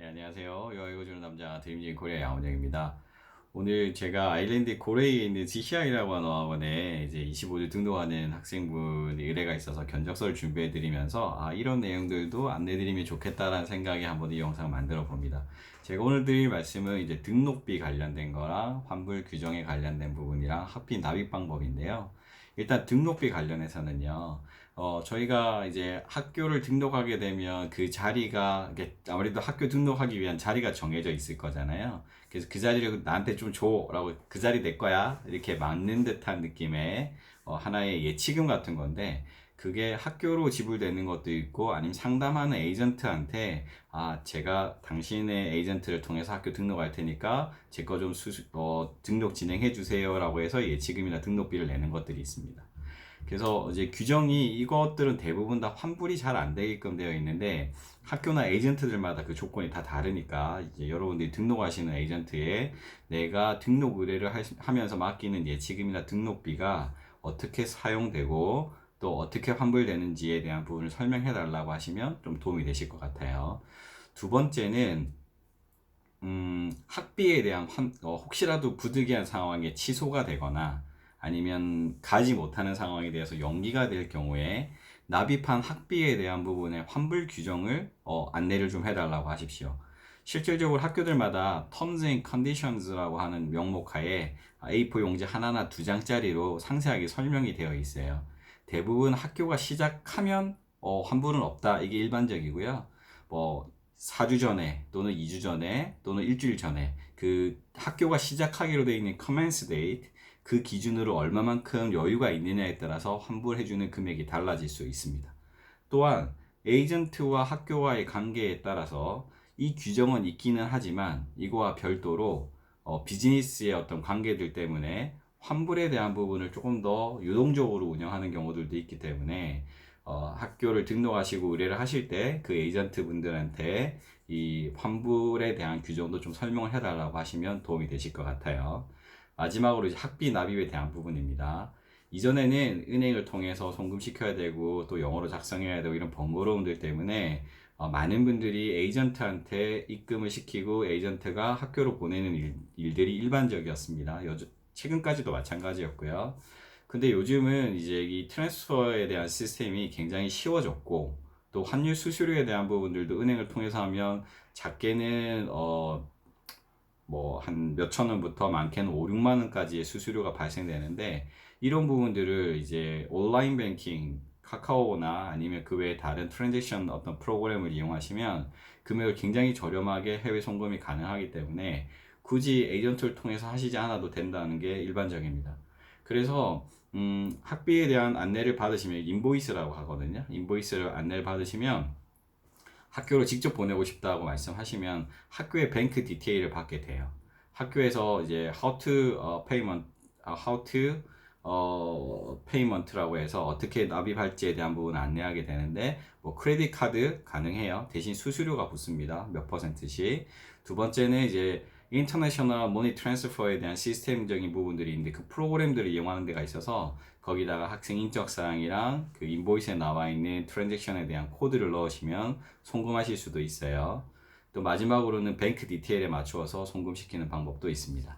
네, 안녕하세요. 여가 읽어주는 남자 드림진 코리아 양원영입니다. 오늘 제가 아일랜드 고레이에 있는 GCI라고 하는 어학원에 이제 25주 등록하는 학생분이 의뢰가 있어서 견적서를 준비해드리면서 아, 이런 내용들도 안내드리면 좋겠다라는 생각에 한번 이 영상을 만들어 봅니다. 제가 오늘 드릴 말씀은 이제 등록비 관련된 거랑 환불 규정에 관련된 부분이랑 학비 납입 방법인데요. 일단 등록비 관련해서는요. 어, 저희가 이제 학교를 등록하게 되면 그 자리가 아무래도 학교 등록하기 위한 자리가 정해져 있을 거잖아요. 그래서 그 자리를 나한테 좀 줘 라고 그 자리 내 거야 이렇게 막는 듯한 느낌의 어, 하나의 예치금 같은 건데 그게 학교로 지불되는 것도 있고 아니면 상담하는 에이전트한테 아 제가 당신의 에이전트를 통해서 학교 등록할 테니까 제 거좀 어, 등록 진행해 주세요라고 해서 예치금이나 등록비를 내는 것들이 있습니다. 그래서 이제 규정이 이것들은 대부분 다 환불이 잘 안 되게끔 되어 있는데 학교나 에이전트들마다 그 조건이 다 다르니까 이제 여러분들이 등록하시는 에이전트에 내가 등록 의뢰를 하면서 맡기는 예치금이나 등록비가 어떻게 사용되고 또 어떻게 환불되는지에 대한 부분을 설명해 달라고 하시면 좀 도움이 되실 것 같아요. 두 번째는 음, 학비에 대한 환, 어, 혹시라도 부득이한 상황에 취소가 되거나 아니면 가지 못하는 상황에 대해서 연기가 될 경우에 납입한 학비에 대한 부분의 환불 규정을 어, 안내를 좀 해달라고 하십시오. 실질적으로 학교들마다 Terms and Conditions라고 하는 명목 하에 A4 용지 하나나 두 장짜리로 상세하게 설명이 되어 있어요. 대부분 학교가 시작하면 어, 환불은 없다. 이게 일반적이고요. 뭐 4주 전에 또는 2주 전에 또는 일주일 전에 그 학교가 시작하기로 되어 있는 commence date 그 기준으로 얼마만큼 여유가 있느냐에 따라서 환불해주는 금액이 달라질 수 있습니다. 또한 에이전트와 학교와의 관계에 따라서 이 규정은 있기는 하지만 이거와 별도로 어, 비즈니스의 어떤 관계들 때문에 환불에 대한 부분을 조금 더 유동적으로 운영하는 경우들도 있기 때문에 어, 학교를 등록하시고 의뢰를 하실 때 그 에이전트 분들한테 이 환불에 대한 규정도 좀 설명을 해달라고 하시면 도움이 되실 것 같아요. 마지막으로 이제 학비 납입에 대한 부분입니다. 이전에는 은행을 통해서 송금시켜야 되고 또 영어로 작성해야 되고 이런 번거로움들 때문에 어, 많은 분들이 에이전트한테 입금을 시키고 에이전트가 학교로 보내는 일, 들이 일반적이었습니다. 요, 최근까지도 마찬가지였고요. 근데 요즘은 이제 이 트랜스퍼에 대한 시스템이 굉장히 쉬워졌고 또 환율 수수료에 대한 부분들도 은행을 통해서 하면 작게는 어 뭐 한 몇천 원부터 많게는 5, 6만 원까지의 수수료가 발생되는데 이런 부분들을 이제 온라인 뱅킹 카카오나 아니면 그 외에 다른 트랜잭션 어떤 프로그램을 이용하시면 금액을 굉장히 저렴하게 해외 송금이 가능하기 때문에 굳이 에이전트를 통해서 하시지 않아도 된다는 게 일반적입니다. 그래서 음, 학비에 대한 안내를 받으시면 인보이스라고 하거든요. 인보이스를 안내를 받으시면 학교로 직접 보내고 싶다고 말씀하시면 학교의 뱅크 디테일을 받게 돼요. 학교에서 이제 how to 어, payment, 아, how to 어, payment라고 해서 어떻게 납입할지에 대한 부분을 안내하게 되는데 뭐 크레딧 카드 가능해요. 대신 수수료가 붙습니다. 몇 퍼센트씩. 두 번째는 이제 인터내셔널 머니 트랜스퍼에 대한 시스템적인 부분들이 있는데 그 프로그램들을 이용하는 데가 있어서 거기다가 학생 인적 사항이랑 그 인보이스에 나와 있는 트랜잭션에 대한 코드를 넣으시면 송금하실 수도 있어요. 또 마지막으로는 뱅크 디테일에 맞추어서 송금시키는 방법도 있습니다.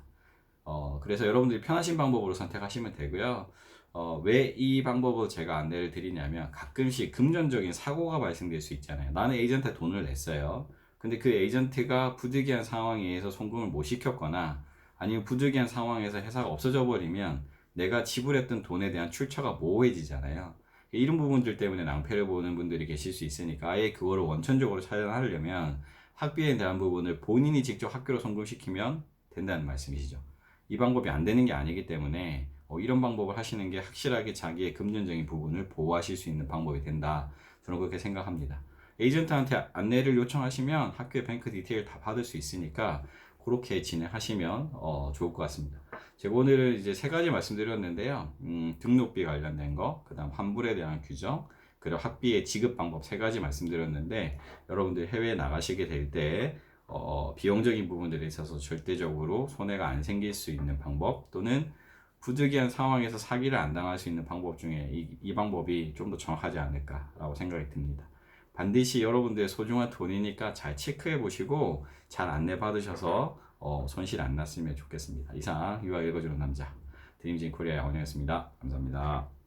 어, 그래서 여러분들이 편하신 방법으로 선택하시면 되고요. 어, 왜 이 방법을 제가 안내를 드리냐면 가끔씩 금전적인 사고가 발생될 수 있잖아요. 나는 에이전트에 돈을 냈어요. 근데 그 에이전트가 부득이한 상황에 의해서 송금을 못 시켰거나 아니면 부득이한 상황에서 회사가 없어져 버리면 내가 지불했던 돈에 대한 출처가 모호해지잖아요. 이런 부분들 때문에 낭패를 보는 분들이 계실 수 있으니까 아예 그거를 원천적으로 차단하려면 학비에 대한 부분을 본인이 직접 학교로 송금시키면 된다는 말씀이시죠. 이 방법이 안 되는 게 아니기 때문에 어, 이런 방법을 하시는 게 확실하게 자기의 금전적인 부분을 보호하실 수 있는 방법이 된다. 저는 그렇게 생각합니다. 에이전트한테 안내를 요청하시면 학교의 뱅크 디테일 다 받을 수 있으니까 그렇게 진행하시면 어, 좋을 것 같습니다. 제가 오늘은 이제 세 가지 말씀드렸는데요. 음, 등록비 관련된 거, 그 다음 환불에 대한 규정, 그리고 학비의 지급 방법 세 가지 말씀드렸는데 여러분들 해외에 나가시게 될때 어, 비용적인 부분들에 있어서 절대적으로 손해가 안 생길 수 있는 방법 또는 부득이한 상황에서 사기를 안 당할 수 있는 방법 중에 이, 이 방법이 좀 더 정확하지 않을까라고 생각이 듭니다. 반드시 여러분들의 소중한 돈이니까 잘 체크해 보시고 잘 안내 받으셔서 어, 손실 안 났으면 좋겠습니다. 이상 유아 읽어주는 남자 드림진 코리아 양원이었습니다. 감사합니다.